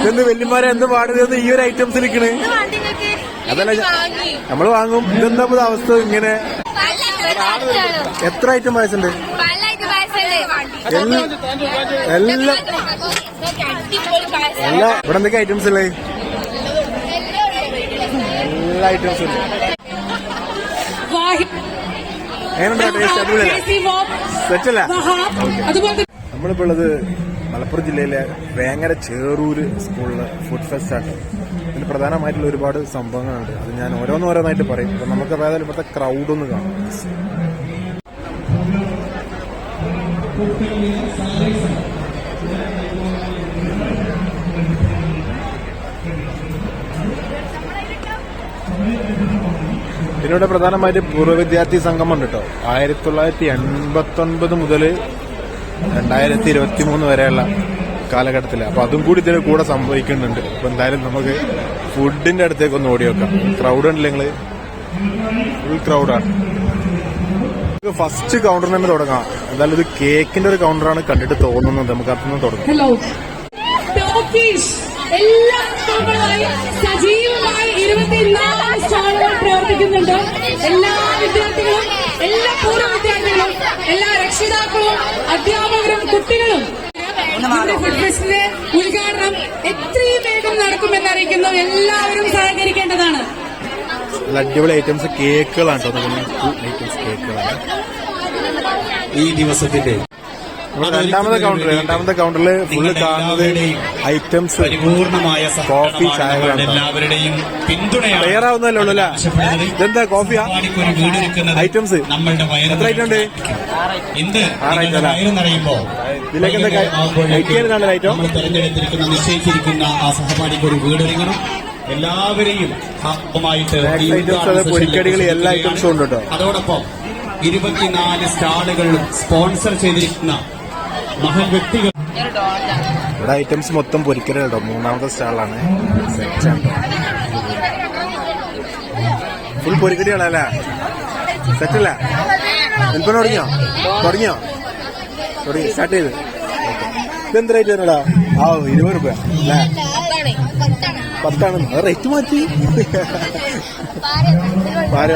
ഇതെന്ത് വല്യമാരെ എന്ത് പാടുന്നത് ഈ ഒരു ഐറ്റംസ് ഇരിക്കണ്. അതല്ല നമ്മൾ വാങ്ങും. ഇതെന്താ അവസ്ഥ ഇങ്ങനെ? എത്ര ഐറ്റം വയസ്സുണ്ട് എല്ലാം എല്ലാം ഇവിടെ എന്തൊക്കെ ഐറ്റംസ് അല്ലേ എല്ലാ ഐറ്റംസും ഉണ്ട് എങ്ങനെയുണ്ടോ ടേസ്റ്റ് അടിപൊളിയല്ലേ? സെറ്റല്ല അതുപോലെ നമ്മളിപ്പോൾ ഉള്ളത് മലപ്പുറം ജില്ലയിലെ വേങ്ങര ചേറൂര് സ്കൂളിലെ ഫുഡ് ഫെസ്റ്റ് ആണ്. ഇതിന് പ്രധാനമായിട്ടുള്ള ഒരുപാട് സംഭവങ്ങളുണ്ട്. അത് ഞാൻ ഓരോന്നോരോന്നായിട്ട് പറയും. അപ്പൊ നമുക്ക് ഏതായാലും ഇവിടുത്തെ ക്രൗഡ് ഒന്ന് കാണാം. ഇതിനോട് പ്രധാനമായിട്ട് പൂർവ വിദ്യാർത്ഥി സംഗമം ഉണ്ട് കേട്ടോ. ആയിരത്തി തൊള്ളായിരത്തി എൺപത്തി ഒൻപത് മുതൽ രണ്ടായിരത്തി ഇരുപത്തി മൂന്ന് വരെയുള്ള കാലഘട്ടത്തിൽ അപ്പൊ അതും കൂടി ഇതിന് കൂടെ സംഭവിക്കുന്നുണ്ട്. അപ്പൊ എന്തായാലും നമുക്ക് ഫുഡിന്റെ അടുത്തേക്ക് ഒന്ന് ഓടി വെക്കാം ക്രൗഡ് ഉണ്ടല്ലേ നിങ്ങൾ? ഫുൾ ക്രൗഡാണ് ഫസ്റ്റ് കൗണ്ടറിൽ തന്നെ തുടങ്ങാം. എന്തായാലും ഇത് കേക്കിന്റെ ഒരു കൗണ്ടറാണ് കണ്ടിട്ട് തോന്നുന്നത്. നമുക്ക് അതിൽ തുടങ്ങാം. സജീവമായി പ്രവർത്തിക്കുന്നുണ്ട്. എല്ലാ വിദ്യാർത്ഥികളും എല്ലാ പൂർവ വിദ്യാർത്ഥികളും എല്ലാ രക്ഷിതാക്കളും അധ്യാപകരും കുട്ടികളും. നമ്മുടെ ഫുഡ് ഫെസ്റ്റിന്റെ ഉദ്ഘാടനം എത്രയും വേഗം നടക്കുമെന്ന് അറിയിക്കുന്നു. എല്ലാവരും സഹകരിക്കേണ്ടതാണ്. അടിപൊളി ഐറ്റംസ് കേക്കുകളാണ് കേട്ടോ. ഐറ്റംസ് കേക്കുകളാണ് ഈ ദിവസത്തിന്റെ രണ്ടാമത്തെ കൗണ്ടർ രണ്ടാമത്തെ കൗണ്ടറിൽ ഫുള്ള് കാണുന്നത് ഐറ്റംസ് പരിപൂർണമായ കോഫി, ചായകളാണ്. എല്ലാവരുടെയും പിന്തുണയാണ്. തയ്യാറാവുന്നല്ലേ ഉള്ളൂ അല്ലേ. ഇതെന്താ കോഫിയാ ഐറ്റംസ് എത്ര ഐറ്റം ഉണ്ട്? ഇതിലേക്ക് എന്താ ഐറ്റം? തെരഞ്ഞെടുത്തിരിക്കുന്ന നിശ്ചയിച്ചിരിക്കുന്ന ആ സഹപാഠിക്ക് ഒരു വീടൊരുങ്ങണം എല്ലാവരെയും പൊരിക്കടികൾ എല്ലാ ഐറ്റംസും ഉണ്ട്? കേട്ടോ. അതോടൊപ്പം ഇരുപത്തിനാല് സ്റ്റാളുകൾ സ്പോൺസർ ചെയ്തിരിക്കുന്ന വ്യക്തികൾ ഇവിടെ ഐറ്റംസ് മൊത്തം പൊരിക്കൽ കേട്ടോ മൂന്നാമത്തെ സ്റ്റാളാണ്. ഫുൾ പൊരിക്കടികളല്ലേ? സെറ്റല്ല വിൽപ്പന തുടങ്ങിയോ? തുടങ്ങിയോ? തുടങ്ങി. സ്റ്റാർട്ട് ചെയ്ത്. ഇതെന്ത് റേറ്റ് വരണടാ ആ ഇരുപത് രൂപ അല്ലേ? പത്താണ് റേറ്റ് മാറ്റി. പാര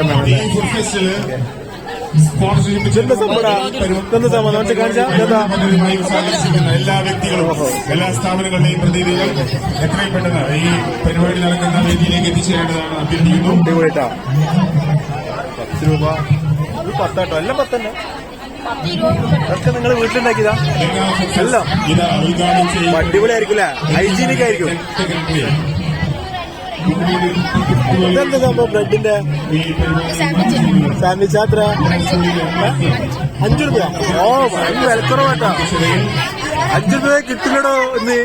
എല്ലാ വ്യക്തികളും എല്ലാ സ്ഥാപനങ്ങളുടെയും പ്രതിനിധികൾ എത്രയും പെട്ടെന്ന് ഈ പരിപാടി നടക്കുന്ന വേദിയിലേക്ക് എത്തിച്ചേരേണ്ടതാണ് അഭ്യർത്ഥിക്കുന്നു. പത്ത് രൂപ. പത്താട്ടോ. എല്ലാം പത്തന്നെ. അതൊക്കെ നിങ്ങൾ വീട്ടിലുണ്ടാക്കിയതാ? അല്ല. അടിപൊളിയായിരിക്കും അടിപൊളിയായിരിക്കില്ല? ഹൈജീനിക് ആയിരിക്കും ഇതെന്താ സംഭവം ബ്രെഡിന്റെ? സാൻഡ്വിച്ച് അത്ര അഞ്ചു രൂപ. ഓ ഭയങ്കര വിലക്കുറവാട്ടാ. അഞ്ചു രൂപ കിട്ടില്ലടോ ഇന്ന്.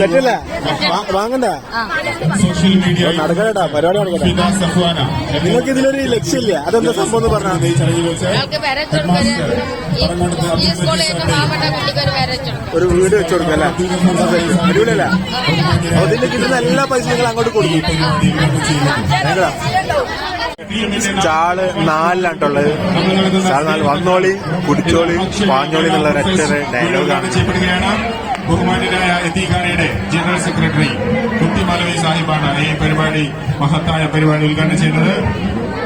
പറ്റില്ല വാങ്ങണ്ട. സോഷ്യൽ മീഡിയ നടക്കണേട്ടാ പരിപാടി നടക്കട്ടെ. നിങ്ങൾക്ക് ഇതിലൊരു ലക്ഷ്യമില്ല. അതെന്താ സംഭവം എന്ന് പറഞ്ഞാൽ ഒരു വീട് വെച്ചു കൊടുക്കും അല്ലേ? അടിപൊളിയല്ല? അതിന്റെ കിട്ടുന്ന എല്ലാ പൈസ നിങ്ങൾ അങ്ങോട്ട് കൊടുക്കും. ചാൾ നാലിലാണ്ടുള്ളത് ചാൾ നാല് വന്നോളി കുടിച്ചോളി പാഞ്ഞോളി എന്നുള്ള ഒരൊറ്റ ഡയലോഗാണ് ചെയ്യപ്പെടുകയാണ്. ബഹുമാന്യനായ എത്തിക്കാനയുടെ ജനറൽ സെക്രട്ടറി കുട്ടി മാലവി സാഹിബാണ് ഈ പരിപാടി മഹത്തായ പരിപാടി ഉദ്ഘാടനം ചെയ്യുന്നത്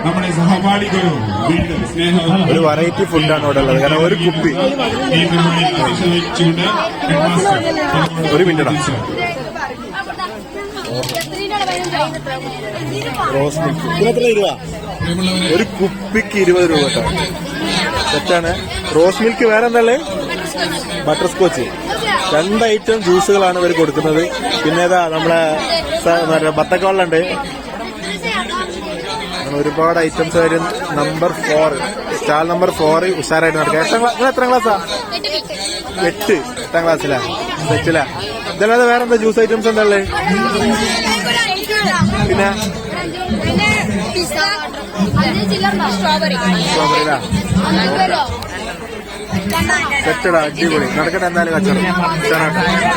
നമ്മുടെ സ്നേഹം ഒരു വെറൈറ്റി ഫുഡാണ് ഇവിടെ ഉള്ളത്. കാരണം ഒരു കുപ്പി. ഒരു മിനിറ്റ്. റോസ് മിൽക്ക് ഒരു കുപ്പിക്ക് ഇരുപത് രൂപ തെറ്റാണ്. റോസ് മിൽക്ക് വേറെ എന്താ ബട്ടർ സ്കോച്ച്. രണ്ട് ഐറ്റം ജ്യൂസുകളാണ് ഇവർ കൊടുക്കുന്നത്. പിന്നെ ഏതാ നമ്മളെ ബത്തക്കവെള്ളുണ്ട്. ഒരുപാട് ഐറ്റംസ് വരും number four stall number four ഉഷാറായിട്ട് നടക്കുക. എത്ര നിങ്ങൾ എത്രാം ക്ലാസ്സാ? എട്ട്. എട്ടാം ക്ലാസ്സിലാ? സെറ്റിലാ? ഇതല്ലാതെ വേറെ എന്താ ജ്യൂസ് ഐറ്റംസ് എന്താ ഉള്ളത് പിന്നെ സെറ്റടാ അടിപൊളി. നടക്കട്ടെ എന്തായാലും കച്ചവടം.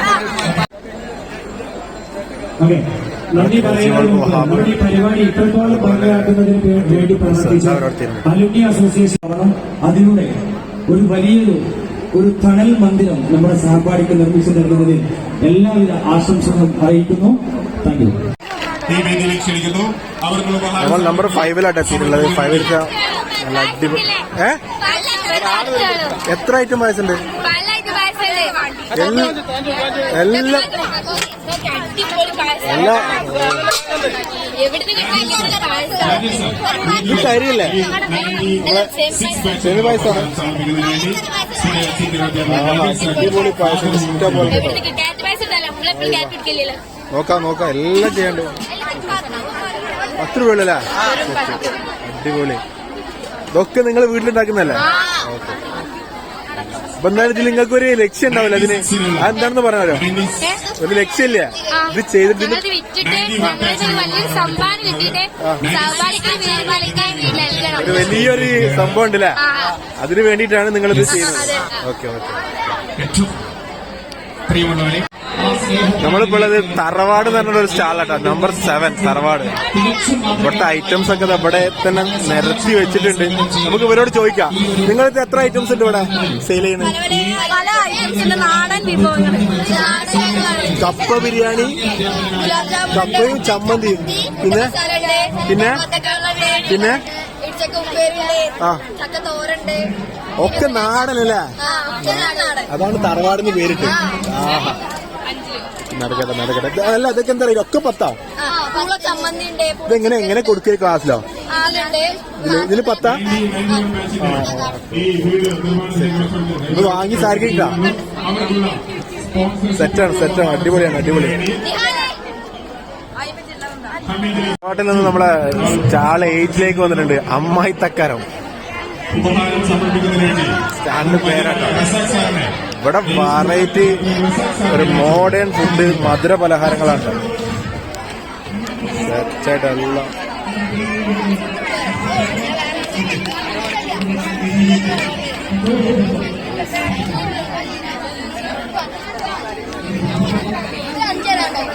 Alumni association. അതിലൂടെ ഒരു വലിയൊരു ഒരു തണൽ മന്ദിരം നമ്മുടെ സഹപാഠിക്ക് നിർമ്മിച്ചു നൽകുന്നതിൽ എല്ലാവിധ ആശംസകളും അറിയിക്കുന്നു. താങ്ക് യു നമ്മൾ നമ്പർ ഫൈവിലാട്ടോ എത്തിയിട്ടുള്ളത് ഫൈവിലത്തെ നല്ല അടിപൊളി ഏ? എത്ര ഐറ്റം വയസ്സുണ്ട് എല്ലാം എല്ലാം എല്ലാ കരിയല്ലേ പായസമാണ് അടിപൊളി പായസം നോക്കാം നോക്കാം. എല്ലാം ചെയ്യണ്ടേ. പത്ത് രൂപ ഉള്ളല്ലേ അടിപൊളി. ഇതൊക്കെ നിങ്ങൾ വീട്ടിലുണ്ടാക്കുന്നല്ലേ ഓക്കെ. അപ്പൊ നിങ്ങൾക്ക് ഒരു ലക്ഷ്യം ഉണ്ടാവില്ല അതിന്. അതെന്താണെന്ന് പറഞ്ഞാലോ? ഒരു ലക്ഷ്യമില്ല. ഇത് ചെയ്തിട്ട് വലിയൊരു ഒരു സംഭവം ഉണ്ടല്ലേ. അതിന് വേണ്ടിയിട്ടാണ് നിങ്ങൾ ഇത് ചെയ്യുന്നത്. Okay okay. ഏറ്റവും പ്രിയമുള്ളവരെ നമ്മളിപ്പോൾ ഉള്ളത് തറവാട് എന്ന് പറഞ്ഞൊരു സ്റ്റാളാട്ടോ നമ്പർ സെവൻ തറവാട്. ഇവിടുത്തെ ഐറ്റംസ് ഒക്കെ അവിടെ ഇവിടെ തന്നെ നിരത്തി വെച്ചിട്ടുണ്ട്. നമുക്ക് ഇവരോട് ചോദിക്കാം. നിങ്ങൾക്ക് എത്ര ഐറ്റംസ് ഉണ്ട് ഇവിടെ സെയിൽ ചെയ്യുന്നത്? കപ്പ ബിരിയാണി കപ്പയും ചമ്മന്തിയും. പിന്നെ? പിന്നെ? പിന്നെ? ആ. ഒക്കെ നാടനല്ലേ? അതാണ് തറവാടിന് പേരിട്ട്. ആഹാ. നടക്കട്ടെ നടക്കട്ടെ. അല്ല ഇതൊക്കെ എന്താ പറയുക ഒക്കെ പത്താ. ഇതെങ്ങനെ എങ്ങനെ കൊടുക്കുക ക്ലാസ്സിലോ? ഇതിൽ പത്താ? ഇത് വാങ്ങി സാരിക്കിട്ടാ? സെറ്റാണ് സെറ്റാണ്. അടിപൊളിയാണ് അടിപൊളി. നാട്ടിൽ നിന്ന് നമ്മളെ ചാള എയ്റ്റിലേക്ക് വന്നിട്ടുണ്ട്. അമ്മായി തക്കാരം. ഉപഹാരം സമർപ്പിക്കുന്നതിന് വേണ്ടി സ്റ്റാളിന്റെ പേരാട്ടോ. റസാഖ് ഇവിടെ വെറൈറ്റി ഒരു മോഡേൺ ഫുഡ് മധുര പലഹാരങ്ങളാണ്.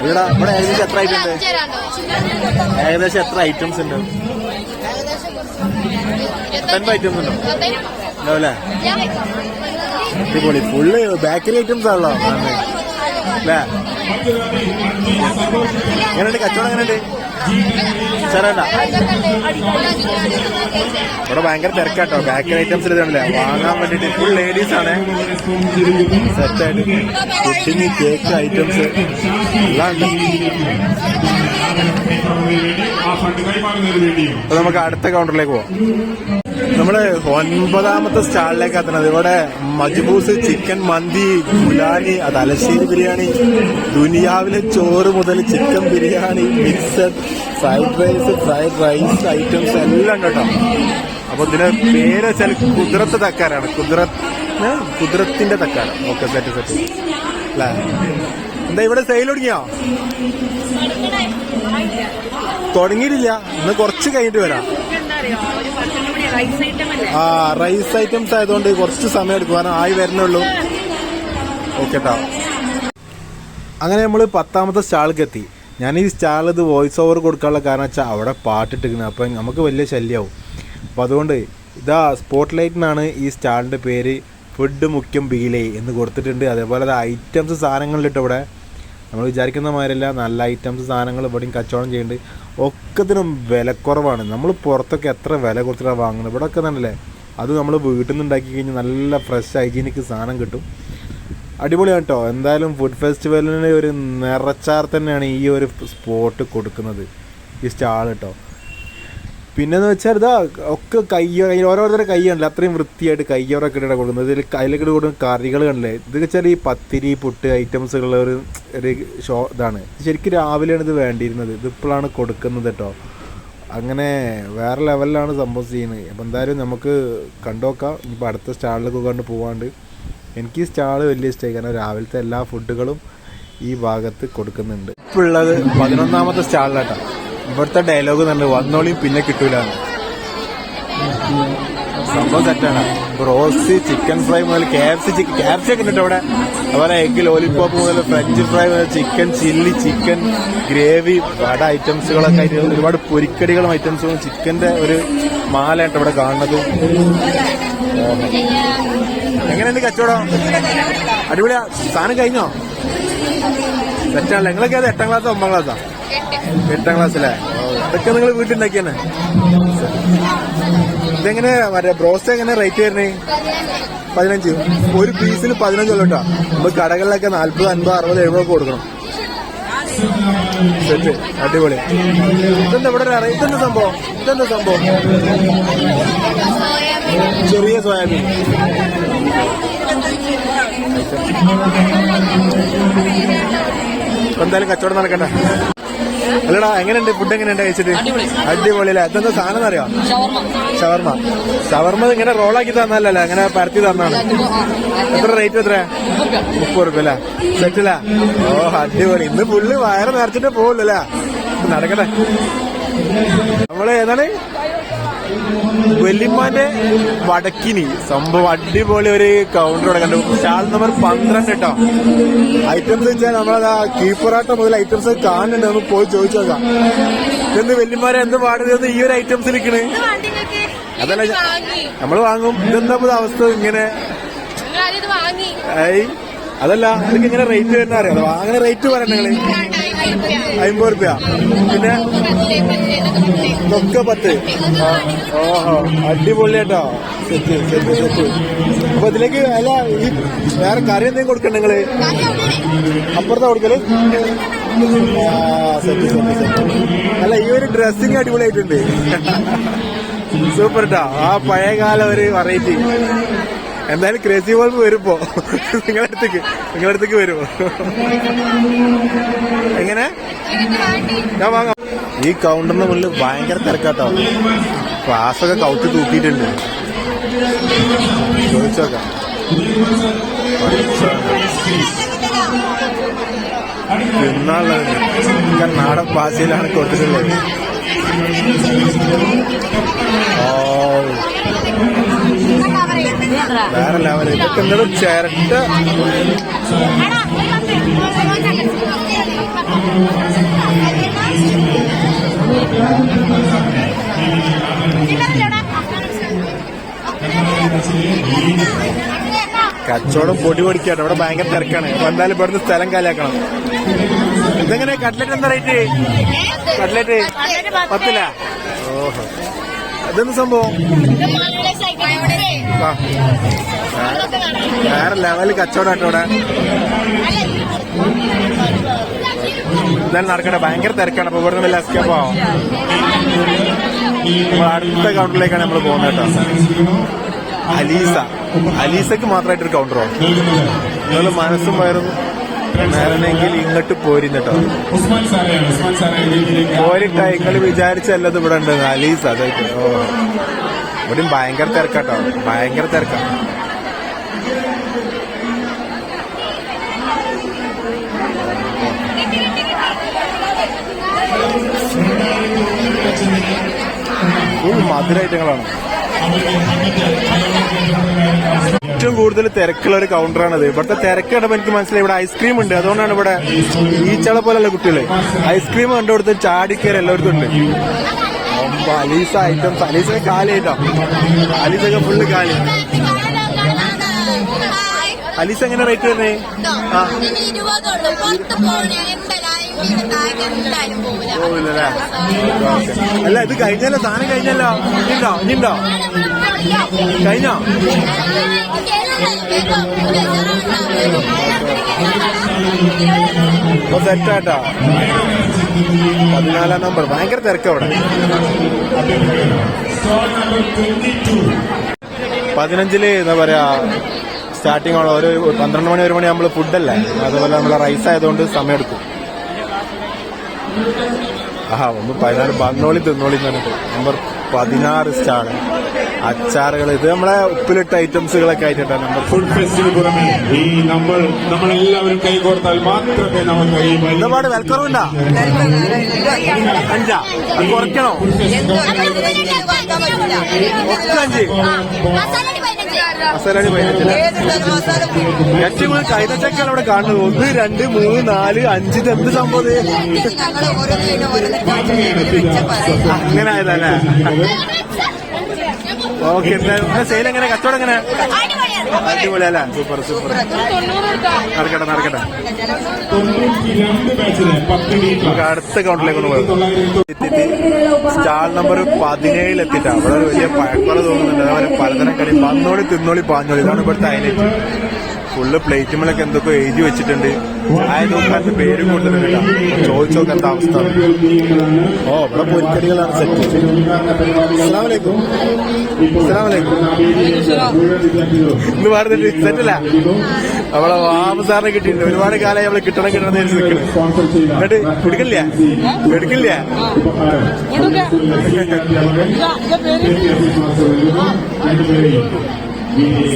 ഇവിടെ ഇവിടെ ഏകദേശം എത്ര ഐറ്റം ഉണ്ട്? ഏകദേശം എത്ര ഐറ്റംസ് ഉണ്ട്? ഉണ്ടാവില്ലേ? അടിപൊളി. ഫുള്ള് ബേക്കറി ഐറ്റംസ് ആണല്ലോ. എങ്ങനെയുണ്ട്? കച്ചവടം എങ്ങനെയുണ്ട്? ചേട്ടാ ഇവിടെ ഭയങ്കര തിരക്കാട്ടോ. ബേക്കറി ഐറ്റംസ് ഇതുണ്ടല്ലേ? വാങ്ങാൻ വേണ്ടിട്ട് ഫുൾ ലേഡീസ് ആണ്. സെറ്റായിട്ട് ഫുഡിങ് കേക്ക് ഐറ്റംസ് എല്ലാം അപ്പൊ നമുക്ക് അടുത്ത കൗണ്ടറിലേക്ക് പോവാം. നമ്മൾ ഒൻപതാമത്തെ സ്റ്റാളിലേക്ക് എത്തണത് ഇവിടെ മജ്ബൂസ് ചിക്കൻ മന്തി ഗുലാനി അത് അലശ്ശേരി ബിരിയാണി ദുനിയാവിലെ ചോറ് മുതൽ chicken biryani mixed fried rice fried rice items എല്ലാം ഉണ്ട് കേട്ടോ. അപ്പൊ ഇതിന് പേര് വെച്ചാൽ കുതിരത്ത് തക്കാരാണ്. കുതിരത്ത് ഏ? കുതിരത്തിന്റെ തക്കാരം. ഓക്കെ സെറ്റ് സെറ്റ് അല്ലേ? എന്താ ഇവിടെ സെയിൽ തുടങ്ങിയോ? തുടങ്ങിയിട്ടില്ല. ഇന്ന് കുറച്ച് കഴിഞ്ഞിട്ട് വരാം. ആ റൈസ് ഐറ്റംസ് ആയതുകൊണ്ട് കുറച്ച് സമയം എടുക്കും കാരണം ആയി വരുന്നുള്ളൂ. ഓക്കെ ടാ അങ്ങനെ നമ്മൾ പത്താമത്തെ സ്റ്റാളിലേക്ക് എത്തി ഞാൻ ഈ സ്റ്റാളിൽ ഇത് വോയിസ് ഓവർ കൊടുക്കാനുള്ള കാരണം വെച്ചാൽ അവിടെ പാട്ടിട്ടിരിക്കുന്നത് അപ്പം നമുക്ക് വലിയ ശല്യമാവും അപ്പോൾ അതുകൊണ്ട് ഇതാ സ്പോട്ട് ലൈറ്റിനാണ് ഈ സ്റ്റാളിന്റെ പേര് ഫുഡ് മുഖ്യം ബീലേ എന്ന് കൊടുത്തിട്ടുണ്ട്. അതേപോലെ അത് ഐറ്റംസ് സാധനങ്ങളിലിട്ട് ഇവിടെ. നമ്മൾ വിചാരിക്കുന്ന നല്ല ഐറ്റംസ് സാധനങ്ങൾ ഇവിടെയും കച്ചവടം ചെയ്യുന്നുണ്ട്. ഒക്കത്തിനും വിലക്കുറവാണ്. നമ്മൾ പുറത്തൊക്കെ എത്ര വില കൊടുത്തിട്ടാണ് വാങ്ങുന്നത് ഇവിടെ ഒക്കെ തന്നെയല്ലേ അത് നമ്മൾ വീട്ടിൽ നിന്ന് ഉണ്ടാക്കി കഴിഞ്ഞാൽ നല്ല ഫ്രഷ് ഹൈജീനിക്ക് സാധനം കിട്ടും. അടിപൊളിയാണ് കേട്ടോ എന്തായാലും ഫുഡ് ഫെസ്റ്റിവലിന് ഒരു നിറച്ചാർ തന്നെയാണ് ഈ ഒരു സ്പോട്ട് കൊടുക്കുന്നത്. ഈ സ്റ്റാൾ കേട്ടോ പിന്നെന്ന് വെച്ചാൽ ഇതാ ഒക്കെ കയ്യോ ഓരോരുത്തരുടെ കൈ കണ്ടില്ല? അത്രയും വൃത്തിയായിട്ട് കയ്യോറൊക്കെ ഇട്ടാണ് കൊടുക്കുന്നത്. ഇതിൽ കയ്യിലേക്ക് കൊടുക്കുന്ന കറികൾ കണ്ടില്ലേ? ഇത് വെച്ചാൽ ഈ പത്തിരി പുട്ട് ഐറ്റംസ് ഒരു ഒരു ഷോ ഇതാണ്. ഇത് ശരിക്കും രാവിലെയാണ് ഇത് വേണ്ടിയിരുന്നത്. ഇതിപ്പോഴാണ് കൊടുക്കുന്നത് കേട്ടോ അങ്ങനെ വേറെ ലെവലിലാണ് സംഭവം ചെയ്യുന്നത്. അപ്പം എന്തായാലും നമുക്ക് കണ്ടോക്കാം. ഇനിയിപ്പോൾ അടുത്ത സ്റ്റാളിലേക്ക് കണ്ട് പോവാണ്ട്. എനിക്ക് ഈ സ്റ്റാൾ വലിയ ഇഷ്ടമായി കാരണം രാവിലത്തെ എല്ലാ ഫുഡുകളും ഈ ഭാഗത്ത് കൊടുക്കുന്നുണ്ട്. ഇപ്പോൾ ഉള്ളത് പതിനൊന്നാമത്തെ സ്റ്റാളിലാട്ടോ. ഇവിടുത്തെ ഡയലോഗ് തന്നെ വന്നോളിയും പിന്നെ കിട്ടൂല സംഭവം സെറ്റാണ് റോസ്റ്റ് ചിക്കൻ ഫ്രൈ മുതൽ കെ ചിക്കൻ കെ ഒക്കെ ഉണ്ട് അവിടെ അതുപോലെ എഗ് ലോലിപ്പോപ്പ് മുതൽ ഫ്രഞ്ച് ഫ്രൈ മുതൽ chicken chilli chicken gravy vada ഐറ്റംസുകളൊക്കെ ആയിട്ട് ഒരുപാട് പൊരിക്കടികളും ഐറ്റംസുകളും ചിക്കന്റെ ഒരു മാലയായിട്ട് ഇവിടെ കാണുന്നത്. എങ്ങനെയുണ്ട് കച്ചവടം? അടിപൊളിയാ. സാധനം കഴിഞ്ഞോ? സെറ്റാണല്ലോ നിങ്ങളൊക്കെ അത് എട്ടാം ക്ലാസ് ഒമ്പതാം ക്ലാസ്സാ എട്ടാം ക്ലാസ്സിലെ? ഇതൊക്കെ നിങ്ങൾ വീട്ടിലുണ്ടാക്കി ഇതെങ്ങനെ മറ്റേ ബ്രോസ്റ്റ് എങ്ങനെ റേറ്റ് വരുന്നേ? പതിനഞ്ച്. ഒരു പീസിന് പതിനഞ്ച് കൊല്ലം കേട്ടോ. നമ്മൾ കടകളിലൊക്കെ നാല്പത് അൻപത് അറുപത് എഴുപത് ഒക്കെ കൊടുക്കണം. സെറ്റ്. അടിപൊളി. ഇതെന്താ ഇവിടെ അറിയാം ഇതെന്താ സംഭവം? ഇതെന്താ സംഭവം? ചെറിയ സോയാബീൻ. എന്തായാലും കച്ചവടം നടക്കട്ടെ. അല്ലടാ എങ്ങനെയുണ്ട്? ഫുഡ് എങ്ങനെയുണ്ട് കഴിച്ചിട്ട് അടിപൊളിയല്ലേ? എന്താ സാധനം അറിയോ? ഷവർമ. ഷവർമ. ഇങ്ങനെ റോളാക്കി തന്നല്ലോ അങ്ങനെ പരത്തി തന്നാണ്. എത്ര റേറ്റ് എത്ര? മുപ്പത് റുപ്യ അല്ലേ സെറ്റില്ല ഓ അടിപൊളി. ഇന്ന് പുള്ളി വയറ് നിറച്ചിട്ട് പോകില്ലല്ലേ നടക്കട്ടെ. നമ്മൾ ഏതാണ്? വെല്ലിമാന്റെ വടക്കിനി. സംഭവം അടിപൊളി ഒരു കൗണ്ടർ ഇവിടെ കണ്ടു. സ്റ്റാൾ നമ്പർ പന്ത്രണ്ട് കേട്ടോ ഐറ്റംസ് വെച്ചാൽ നമ്മളത് കീപ്പറാട്ട മുതൽ ഐറ്റംസ് കാണുന്നുണ്ട്. നമുക്ക് പോയി ചോദിച്ചു നോക്കാം. ഇതെന്ത് വെല്ലിമാരെ എന്ത് പാടുന്നത്? ഈ ഒരു ഐറ്റംസ് ഇരിക്കണ് അതല്ല നമ്മൾ നമ്മൾ വാങ്ങും. ഇതെന്താ അവസ്ഥ? ഇങ്ങനെ അതല്ല അതൊക്കെ ഇങ്ങനെ റേറ്റ് വരുന്ന അറിയാം? വാങ്ങുന്ന റേറ്റ് പറയണ്ട നിങ്ങൾ? അമ്പത് റുപ്യ. പിന്നെ തൊക്കെ പത്ത്. ഓഹോ അടിപൊളി കേട്ടോ സെറ്റ് സെറ്റ് സെറ്റ്. അപ്പൊ ഇതിലേക്ക് അല്ല ഈ വേറെ കറി എന്തെങ്കിലും കൊടുക്കണ്ട നിങ്ങൾ? അപ്പുറത്താ കൊടുക്കൽ? സെറ്റ് സെറ്റ് അല്ല ഈ ഒരു ഡ്രസ്സിങ് അടിപൊളിയായിട്ടുണ്ട്. സൂപ്പർ ട്ടാ. ആ പഴയകാല ഒരു വെറൈറ്റി എന്തായാലും ക്രേസി ബൾബ് വരുമ്പോ. നിങ്ങളുടെ അടുത്തേക്ക് നിങ്ങളുടെ അടുത്തേക്ക് വരുമോ? എങ്ങനെ? ഞാൻ വാങ്ങാം. ഈ കൗണ്ടറിന് മുന്നിൽ ഭയങ്കര തിരക്കാട്ടോ. ക്ലാസ്സൊക്കെ കൗത്ത് തൂക്കിയിട്ടുണ്ട്. ചോദിച്ചോക്കാം തിന്നാളുള്ളത് നാടൻ ഭാഷയിലാണ് കൊടുത്തിട്ടുള്ളത്. ഓ. വേറെ കച്ചവടം പൊടി പൊടിക്കാട്ടോ. ഇവിടെ ഭയങ്കര തിരക്കാണ്. എന്തായാലും ഇവിടുന്ന് സ്ഥലം കാലിയാക്കണം. ഇതെങ്ങനെ കട്ട്ലറ്റ് എന്താ റേറ്റ് കട്ട്ലറ്റ് പത്തില്ല ഓഹോ. ഇതെന്ത് സംഭവം? വേറെ ലെവലിൽ കച്ചവടം കേട്ടോ ഇവിടെ. എന്തായാലും നടക്കട്ടെ. ഭയങ്കര തിരക്കാണ്. അപ്പൊ ഇവിടുന്ന് വല്ല എസ്കേപ്പ് ആവും? അടുത്ത കൗണ്ടറിലേക്കാണ് നമ്മൾ പോകുന്നത് കേട്ടോ. അലീസ. അലീസക്ക് മാത്രമായിട്ടൊരു കൗണ്ടറോ നിങ്ങൾ മനസ്സും വയറും. നേരണെങ്കിൽ ഇങ്ങോട്ട് പോരിന്നിട്ടോ? പോരിട്ട നിങ്ങൾ വിചാരിച്ചല്ലത് ഇവിടെ ഉണ്ട്. അലീസ് അതായിട്ട് ഓ. ഇവിടെയും ഭയങ്കര തിരക്കാട്ടോ. ഭയങ്കര തിരക്കാ. ഫുൾ മധുരൈറ്റങ്ങളാണ് കൂടുതൽ തിരക്കുള്ള ഒരു കൗണ്ടറാണത് ഇവിടുത്തെ തിരക്ക് കണ്ടപ്പോൾ എനിക്ക് മനസ്സിലായി. ഇവിടെ ഐസ്ക്രീം ഉണ്ട്. അതുകൊണ്ടാണ് ഇവിടെ ഈച്ചളെ പോലെയുള്ള കുട്ടികൾ. ഐസ്ക്രീം കണ്ടുകൊടുത്ത് ചാടിക്കയറി എല്ലായിടത്തും ഉണ്ട്. അലീസ ഐറ്റംസ് അലീസൊക്കെ കാലിട്ടോ അലീസൊക്കെ ഫുള്ള് കാലി. അലീസ എങ്ങനെ റേറ്റ് വരുന്നേ? ആ. ഓക്കെ അല്ല ഇത് കഴിഞ്ഞല്ലോ. സാധനം കഴിഞ്ഞല്ലോ. ഇനിയുണ്ടോ ഇനിയുണ്ടോ കഴിഞ്ഞോ സെറ്റാട്ടോ പതിനാലാം നമ്പർ ഭയങ്കര തിരക്കവിടെ പതിനഞ്ചിൽ എന്താ പറയാ സ്റ്റാർട്ടിങ് ആണ്? ഒരു പന്ത്രണ്ട് മണി ഒരു മണി നമ്മൾ ഫുഡല്ലേ അതുപോലെ നമ്മൾ റൈസ് ആയതുകൊണ്ട് സമയമെടുക്കും ആഹാ ഒന്ന് പതിനാറ് ബന്നോളി തിന്നോളി എന്ന് നമ്പർ പതിനാറ് സ്റ്റാണ് അച്ചാറുകൾ ഇത് നമ്മളെ ഉപ്പിലിട്ട ഐറ്റംസുകളൊക്കെ ആയിട്ടാണ് നമ്പർ ഫുഡ് ഫെസ്റ്റിന് പുറമെ ഈ നമ്മൾ നമ്മളെല്ലാവരും കൈകോർത്താൽ മാത്രമേ നമുക്ക് ഒരുപാട് വിലക്കുറവുണ്ടോ? അഞ്ചാ? കുറയ്ക്കണോ? അഞ്ച് ഏറ്റവും കൂടുതൽ കൈതച്ചക്കാണ് അവിടെ കാണുന്നത്. ഒന്ന് രണ്ട് മൂന്ന് നാല് അഞ്ച്. ഇത് എന്ത് സംഭവം? അങ്ങനെ ആയതല്ലേ? ഓക്കെ സെയിൽ എങ്ങനെ? കച്ചവടം എങ്ങനെ? അടിപൊളിയല്ല? Super super. നടക്കട്ടെ നടക്കട്ടെ. നമുക്ക് അടുത്ത കൗണ്ടിലേക്ക് പോയത് എത്തിയിട്ട് സ്റ്റാൾ നമ്പർ പതിനേഴിൽ എത്തിയിട്ടാണ് അവിടെ വലിയ പഴക്കറ തോന്നുന്നുണ്ട്. അതേപോലെ പലതരം കളി വന്നോളി തിന്നോളി പാഞ്ഞോളി. ഇതാണ് ഇവിടുത്തെ ഹൈലൈറ്റ് ഫുള്ള് പ്ലേറ്റുകളൊക്കെ എന്തൊക്കെ എഴുതി വെച്ചിട്ടുണ്ട്. ആയതുകൊണ്ട് പേര് കൊടുത്തിട്ടുണ്ട് ചോദിച്ചോക്കെ ചോദിച്ചു എന്താ അവസ്ഥ. ഓ ഇവിടെ പൊരിക്കടികളാണ് സെറ്റ് അസ്സലാമലൈക്കും. അസ്സലാമലൈക്കും. ഇന്ന് പറഞ്ഞിട്ട് സെറ്റല്ല അവളെ വാമ സാറിനെ കിട്ടിയിട്ടുണ്ട്. ഒരുപാട് കാലമായി അവളെ കിട്ടണം കിട്ടണം എന്ന് ചെയ്ത എന്നിട്ട് എടുക്കില്ല എടുക്കില്ല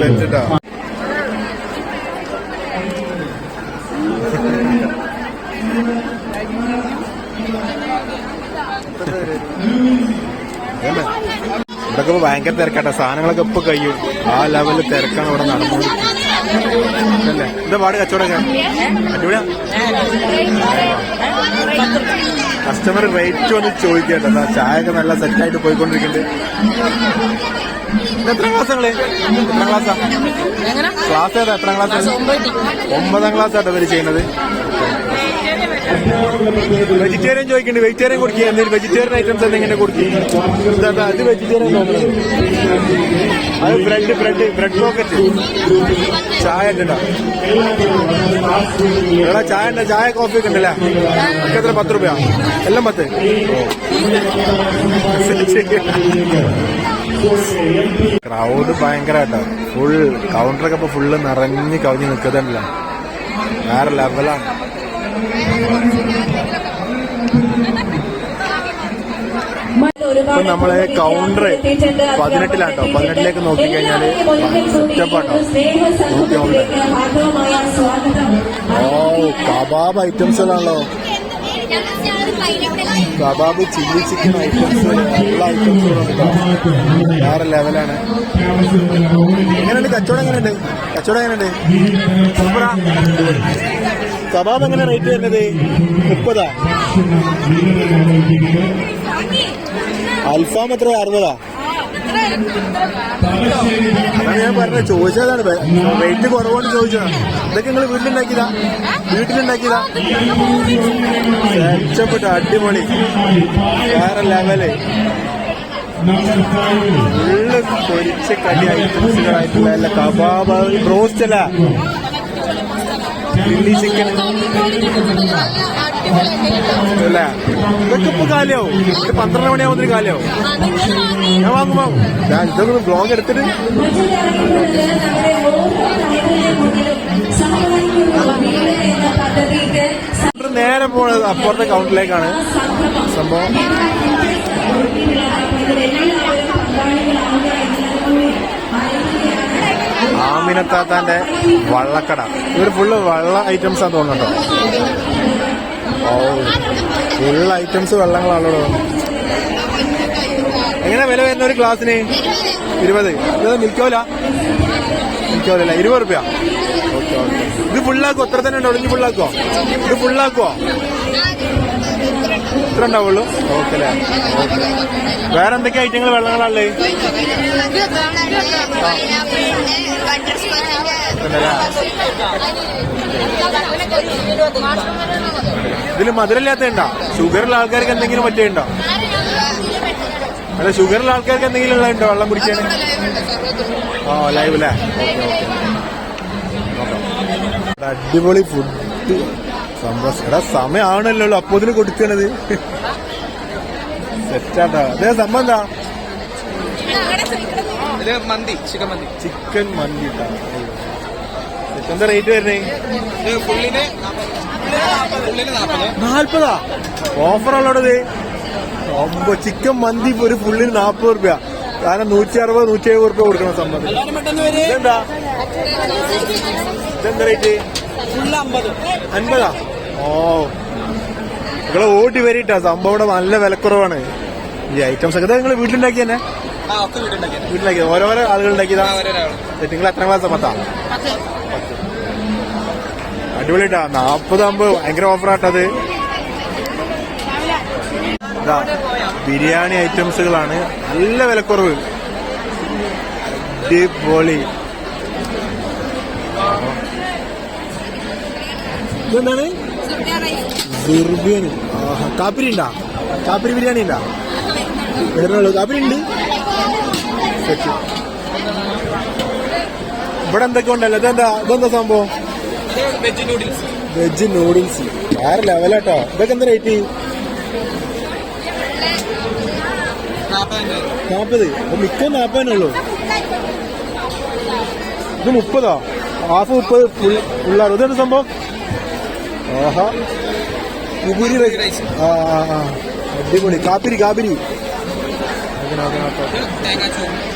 സെറ്റ് കേട്ടോ അതന്നെ. ഇപ്പൊ ഭയങ്കര തിരക്കാട്ടെ. സാധനങ്ങളൊക്കെ ഇപ്പൊ കഴിയും. ആ ലെവലിൽ തിരക്കാണ് ഇവിടെ നടന്നത് അല്ലേ? എന്താ പാട് കച്ചവടമൊക്കെ? അടിപൊളിയാ? കസ്റ്റമർ റേറ്റ് വന്ന് ചോദിക്കട്ടെ. ചായ ഒക്കെ നല്ല സെറ്റായിട്ട് പോയിക്കൊണ്ടിരിക്കുന്നുണ്ട്. എത്ര ക്ലാസ്സുകൾ എത്ര ക്ലാസ്സാ ക്ലാസ് ഏതാ? എത്ര ക്ലാസ് ഒമ്പതാം. ക്ലാസ് ആട്ടോ ഇവർ ചെയ്യുന്നത്. വെജിറ്റേറിയൻ ചോദിക്കുന്നുണ്ട് വെജിറ്റേറിയൻ കൊടുക്കുക എന്തെങ്കിലും വെജിറ്റേറിയൻ ഐറ്റംസ് എന്തെങ്കിലും കൊടുക്കുക അത് വെജിറ്റേറിയൻ അത് ബ്രെഡ് ബ്രെഡ് ബ്രെഡ് പോക്കറ്റ് ചായ ഉണ്ടോ ചായ ഉണ്ട്. ചായ കോഫി ഒക്കെ ഉണ്ടല്ലേ? എത്ര? പത്ത് രൂപ എല്ലാം പത്ത്. ക്രൗഡ് ഭയങ്കരമായിട്ടോ ഫുൾ കൗണ്ടറൊക്കെ ഇപ്പൊ ഫുള്ള് നിറഞ്ഞ് കവിഞ്ഞ് നിൽക്കുന്നുണ്ടല്ലോ. വേറെ ലെവലാണ് നമ്മളെ കൗണ്ടർ പതിനെട്ടിലാട്ടോ. പതിനെട്ടിലേക്ക് നോക്കിക്കഴിഞ്ഞാൽ സെറ്റപ്പാട്ടോ ഓ കബാബ് ഐറ്റംസ് എല്ലാണല്ലോ കബാബ് ചില്ലി ചിക്കൻ ഐറ്റംസ് എല്ലാ ഐറ്റംസുകളും വേറെ ലെവലാണ് എങ്ങനെയുണ്ട്? കച്ചവടം എങ്ങനെയുണ്ട്? കച്ചവടം എങ്ങനെയുണ്ട്? കബാബ് എങ്ങനെ റേറ്റ് വരുന്നത്? മുപ്പതാ. അൽഫാം എത്ര? അറുപതാ. അതാണ് ഞാൻ പറഞ്ഞ ചോദിച്ചതാണ്. വെയിറ്റ് കുറവുകൊണ്ട് ചോദിച്ചതാണ്. ഇതൊക്കെ നിങ്ങൾ വീട്ടിലുണ്ടാക്കിയതാ? വീട്ടിലുണ്ടാക്കിയതാ? രക്ഷപ്പെട്ട. അടിപൊളി. വേറെ ലെവൽ ഫുള്ള് പൊരിച്ച കടി ഐറ്റംസുകളായിട്ടുള്ള കബാബ് ബ്രോസ്റ്റ് അല്ല. ചില്ലി ചിക്കൻ അല്ല? ഇതൊക്കെ ഇപ്പൊ കാലിയാവും. ഒരു പന്ത്രണ്ട് മണിയാവുന്നൊരു കാലിയാവും. ഞാൻ വാങ്ങും വാങ്ങും. ഞാൻ ഇതൊക്കെ ബ്ലോഗ് എടുത്തിട്ട് നേരെ പോണത് അപ്പുറത്തെ കൗണ്ടിലേക്കാണ് സംഭവം. ആമിനത്താത്താന്റെ വള്ളക്കട. ഇവർ ഫുള്ള് വള്ള ഐറ്റംസ് ആണെന്ന് തോന്നുന്നുണ്ടോ? ഫുൾ ഐറ്റംസ് വെള്ളങ്ങളാണല്ലോ. എങ്ങനെ വില വരുന്ന ഒരു ഗ്ലാസ്സിന് ഇരുപത്. ഇത് മിൽക്കോല മിൽക്കോലല്ല ഇരുപത് റുപ്യ. ഇത് ഫുള്ളാക്കോ എത്ര തന്നെ ഉണ്ടോ? ഇനി ഫുള്ളാക്കോ ഇത് ഫുള്ളാക്കോ ഇത്ര ഉണ്ടാവുള്ളൂ? ഓക്കെ അല്ലേ? വേറെ എന്തൊക്കെ ഐറ്റങ്ങൾ വെള്ളങ്ങളാണല്ലേ ഇതിൽ മധുരമില്ലാത്ത ഉണ്ടോ ഷുഗറുള്ള ആൾക്കാർക്ക് എന്തെങ്കിലും പറ്റുണ്ടോ അല്ല ഷുഗറുള്ള ആൾക്കാർക്ക് എന്തെങ്കിലും ഉള്ളതുണ്ടോ വെള്ളം കുടിക്കാൻ? ഓ ലൈവ് അല്ലേ അടിപൊളി ഫുഡ് സംഭവം സമയമാണല്ലോ അപ്പൊ ഇതിന് കൊടുക്കണത് സെറ്റാട്ടോ അതേ സംഭവം എന്താ? മന്തി ചിക്കൻ മന്തി. ചിക്കൻ മന്തി. എന്താ റേറ്റ് വരുന്നേ? ഫുള്ളിന് നാൽപ്പത് ചിക്കൻ മന്തി ഒരു ഫുള്ളിന് നാൽപ്പത് റുപ്യ. കാരണം നൂറ്റി അറുപത് നൂറ്റി എഴുപത് റുപ്യ കൊടുക്കണം സംബന്ധം ഇതെന്താ? ഇതെന്താ റേറ്റ് അൻപതാ? ഓ. നിങ്ങളെ ഓടി വരിട്ടാ. സംഭവം ഇവിടെ നല്ല വിലക്കുറവാണ്. ഈ ഐറ്റംസ് ഒക്കെ. നിങ്ങൾ വീട്ടിലുണ്ടാക്കി തന്നെ ആ ഒക്കെ വീടുണ്ടാക്കിയത് വീട്ടിലാക്കി. ഓരോരോ ആളുകൾ ഉണ്ടാക്കിയതാ ആ നിങ്ങൾ എത്ര ക്ലാസ് പത്താ? അടിപൊളിട്ടാ. നാപ്പതാകുമ്പോ ഭയങ്കര ഓഫറാട്ടത് ആട്ടത് ബിരിയാണി ഐറ്റംസുകളാണ്. നല്ല വിലക്കുറവ്. അടിപൊളി. ഇതെന്താണ്? കാപ്പിരി ഉണ്ടാ കാപ്പിരി ബിരിയാണി ഉണ്ടാ കാപ്പിരി ഉണ്ട് സെറ്റ്. ഇവിടെ എന്തൊക്കെ ഉണ്ടല്ലോ ഇതെന്താ? ഇതെന്താ സംഭവം? വെജ് നൂഡിൽസ് വേറെ ലെവലാട്ടോ ഇതൊക്കെ എന്താ റേറ്റ് നാപ്പത്. മിക്ക നാപ്പതിനുള്ളൂ ഇത് മുപ്പതോ? ഹാഫ് മുപ്പത് പിള്ളേർ ഇതെന്താ സംഭവം? ആഹാ. ഉപരി ആ ആ അടിപൊളി. കാപ്പിരി കാപ്പിരി. നോക്കണം.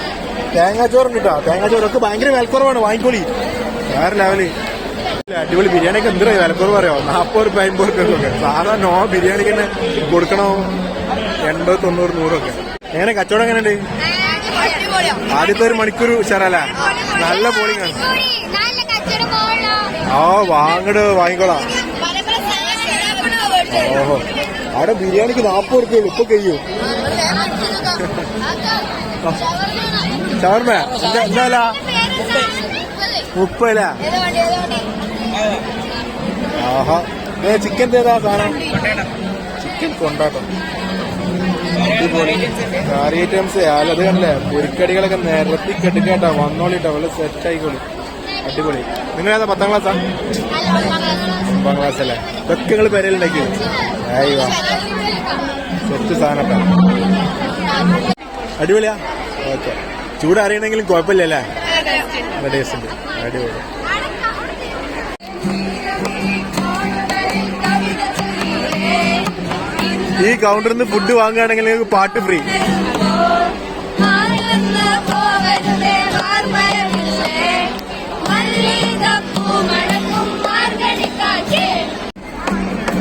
തേങ്ങാച്ചോറ് കിട്ടാ തേങ്ങാച്ചോറൊക്കെ ഭയങ്കര വിലക്കുറവാണ് വാങ്ങിക്കോളി. വേറെ ലെവൽ അടിപൊളി ബിരിയാണിയൊക്കെ എന്തിനാ വിലക്കുറവ് അറിയോ? നാപ്പത് റുപ്യ അമ്പത് റുപ്യൊക്കെ സാധാരണ നോ ബിരിയാണിക്ക് തന്നെ കൊടുക്കണോ? എൺപത് തൊണ്ണൂറ് നൂറൊക്കെ എങ്ങനെ കച്ചവടം എങ്ങനെയുണ്ട്? ആദ്യത്തെ ഒരു മണിക്കൂർ ഉഷാറല്ല? നല്ല പോളിംഗ് ആണ്. ആ വാങ്ങട് വാങ്ങിക്കോളാം. ഓഹോ. അവിടെ ബിരിയാണിക്ക് നാപ്പത് റുപ്യ ഇപ്പൊ കഴിയൂ? ഷവർമ. എന്താ ആഹാ. ഏ ചിക്കൻ ഏതാ സാധനം? ചിക്കൻ കൊണ്ടാട്ടം. കറി ഐറ്റംസ് അത് കണ്ടല്ലേ? പൊരിക്കടികളൊക്കെ നിരത്തി കെട്ടിക്കാട്ടോ. വന്നോളിട്ടോ. വളരെ സെറ്റ് ആയിക്കോളി. അടിപൊളി. നിങ്ങൾ ഏതാ പത്താം ക്ലാസ്സാ? ഒമ്പതാം ക്ലാസ്. അല്ലേ? ഇതൊക്കെ നിങ്ങൾ പെരയിലുണ്ടാക്കി അയ്യോ സെറ്റ് സാധനം അടിപൊളിയാ? ഓക്കെ. ചൂട് അറിയണമെങ്കിലും കുഴപ്പമില്ലല്ലേ ടേസ്റ്റ് ഉണ്ട്. അടിപൊളി. ഈ കൗണ്ടറിൽ നിന്ന് ഫുഡ് വാങ്ങുകയാണെങ്കിൽ നിങ്ങൾക്ക് പാട്ട് ഫ്രീ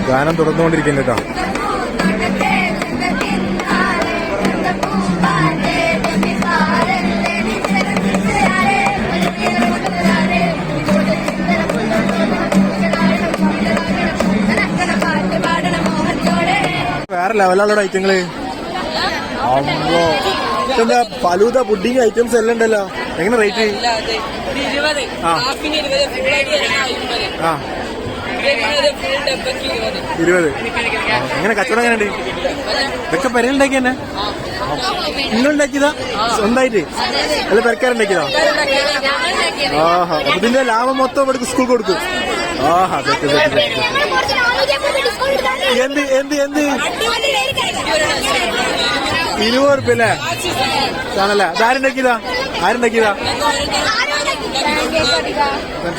ഗാനം തുടർന്നുകൊണ്ടിരിക്കുന്നു കേട്ടോ. വേറെ ലെവലാണോ ഐറ്റങ്ങൾ? അമ്മോ ഇതെന്താ ഫലൂദ പുഡിംഗ് ഐറ്റംസ് എല്ലാം ഉണ്ടല്ലോ. എങ്ങനെ റേറ്റ് ആ. ഇരുപത് എങ്ങനെ കച്ചവടം എങ്ങനെയുണ്ട്? ഇതൊക്കെ പെരയുണ്ടാക്കി തന്നെ? ഇന്നുണ്ടാക്കിയതാ സ്വന്തമായിട്ട്? അല്ല പെരക്കാരുണ്ടാക്കിയതാ? ആഹാ അപ്പൊ ഇതിന്റെ ലാഭം മൊത്തം ഇവിടെ സ്കൂൾ കൊടുക്കും. ആഹാ എന്ത് എന്ത് എന്ത്? ഇരുപത് ഉറുപ്പ്യ അല്ലേ ആണല്ലേ അതാരുണ്ടാക്കിയതാ ആരുണ്ടാക്കിയതാ?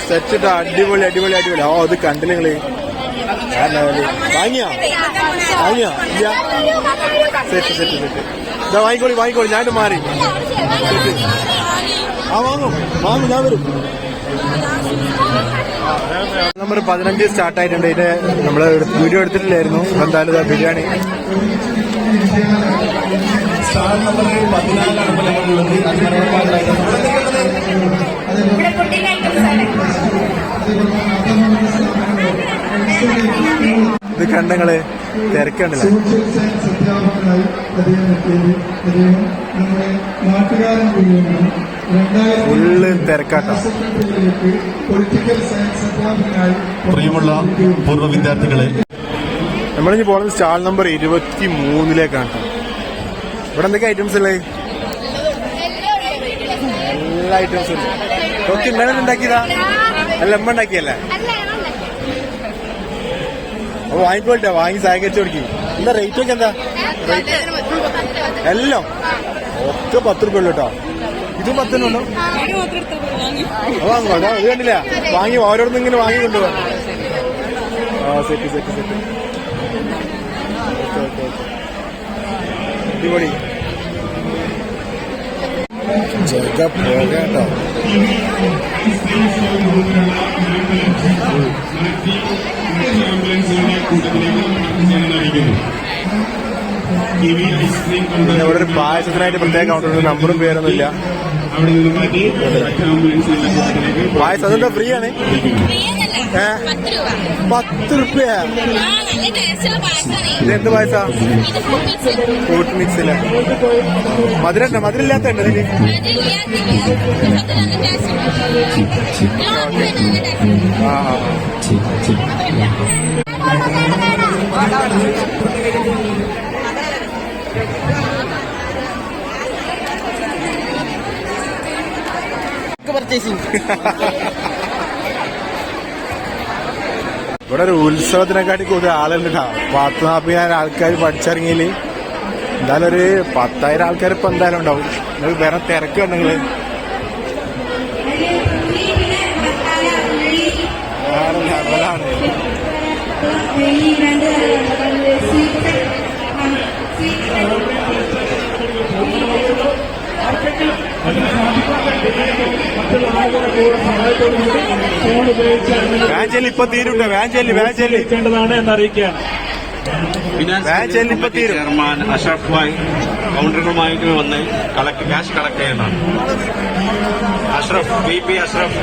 സെറ്റ് അടിപൊളി അടിപൊളി അടിപൊളി. ഓ അത് കണ്ടില്ല നിങ്ങൾ. വാങ്ങിയോ? വാങ്ങിയോ? ഇല്ല. Set set set. ഇതാ വാങ്ങിക്കോളി വാങ്ങിക്കോളി. ഞാൻ മാറി. ആ വാങ്ങും. വാങ്ങും ഞാൻ വരും. നമ്പർ പതിനഞ്ച് സ്റ്റാർട്ട് ആയിട്ടുണ്ട് ഇതിന്റെ നമ്മൾ വീഡിയോ എടുത്തിട്ടില്ലായിരുന്നു. എന്തായാലും ബിരിയാണി. നമ്മളുള്ളത് ഇത് കണ്ടങ്ങൾ തിരക്കണ്ടില്ല? ഫുള്ള് തിരക്കാട്ടോ. പൊളിറ്റിക്കൽ സയൻസ് അധ്യാപകനായി പ്രിയമുള്ള പൂർവ വിദ്യാർത്ഥികളെ. നമ്മളിനി പോകുന്നത് സ്റ്റാൾ നമ്പർ ഇരുപത്തി മൂന്നിലേക്കാണ് ഇവിടെ എന്തൊക്കെ ഐറ്റംസ് അല്ലേ എല്ലാ ഐറ്റംസും ഉണ്ട്. ഒക്കെ ഉണ്ടാക്കിയതാ? അല്ല അമ്മ ഉണ്ടാക്കിയല്ലേ വാങ്ങിക്കോട്ടെ വാങ്ങി സഹകരിച്ചു കൊടുക്കും. എന്താ റേറ്റ് ഒക്കെ എന്താ? എല്ലാം. ഒക്കെ പത്ത് റുപ്യ ഉള്ളു കേട്ടോ. ഇതും പത്തിനുള്ളൂ വാങ്ങും അതാ ഇത് കണ്ടില്ല? വാങ്ങി ഓരോരുന്ന് ഇങ്ങനെ വാങ്ങി കൊണ്ടുപോകാം set set set okay okay okay അടിപൊളി ജഗ പോകട്ടോ ആംബുലൻസുകളുടെ കൂട്ടത്തിലേക്ക് ഞാൻ അറിയിക്കുന്നു കിവി ഐസ്ക്രീം പിന്നെ ഇവിടെ ഒരു പായസത്തിനായിട്ട് പ്രത്യേക കൗണ്ടർ നമ്പറും പേരൊന്നും ഇല്ല പായസം അതെന്താ ഫ്രീ ആണ് പത്ത് റുപ്യ. ആ നല്ല ടേസ്റ്റുള്ള പായസമാണ്. ഇത് എന്ത് പായസാ ഫ്രൂട്ട് മിക്സ് മിക്സിൽ മധുരം ഇല്ലാത്ത ഉണ്ട് ആ ആ, ആ. പർച്ചേസിംഗ് ഇവിടെ ഒരു ഉത്സവത്തിനെക്കാട്ടി കൂടുതൽ ആളുണ്ട് കേട്ടോ പത്ത് നാൽപ്പതിനായിരം ആൾക്കാർ പഠിച്ചിറങ്ങിയിൽ. എന്തായാലും ഒരു പത്തായിരം ആൾക്കാർ ഇപ്പൊ എന്തായാലും ഉണ്ടാവും. നിങ്ങൾ വേറെ തിരക്ക് കണ്ടെങ്കിൽ വേറെ ലെവലാണ് ഈ രണ്ട് സ്വീറ്റ് ഇപ്പൊ തീരുണ്ട് വാഞ്ചേലി വാഞ്ചേലി. എന്നറിയിക്കുകയാണ്. വാഞ്ചൽ ഇപ്പൊ തീരും. ചെയർമാൻ അഷറഫ് ഭായ് കൗണ്ടറുകളുമായി വന്ന് കളക്ട് ക്യാഷ് കളക്ട് ചെയ്യുന്നതാണ്. Ashraf P P Ashraf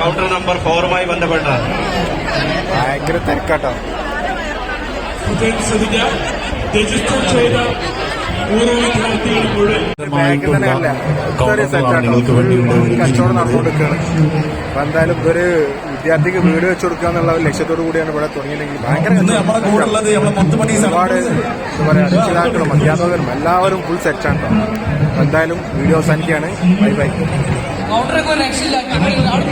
counter number ഫോറുമായി ബന്ധപ്പെട്ടാണ് ഭയങ്കര തിരക്കാട്ടോ. രജിസ്റ്റർ ചെയ്ത ഓരോ വിദ്യാർത്ഥികളും മുഴുവൻ നിങ്ങൾക്ക് ഒരു എന്തായാലും ഇതൊരു വിദ്യാർത്ഥിക്ക് വീട് വെച്ച് കൊടുക്കുക എന്നുള്ള ഒരു ലക്ഷ്യത്തോടു കൂടിയാണ് ഇവിടെ തുടങ്ങിയില്ലെങ്കിൽ ഭയങ്കര ഒരുപാട് എന്താ പറയാ രക്ഷിതാക്കളും അധ്യാപകരും എല്ലാവരും ഫുൾ സെറ്റാണ് എന്തായാലും വീഡിയോ അവസാനിക്കുകയാണ്. ബൈ ബൈ ഒരു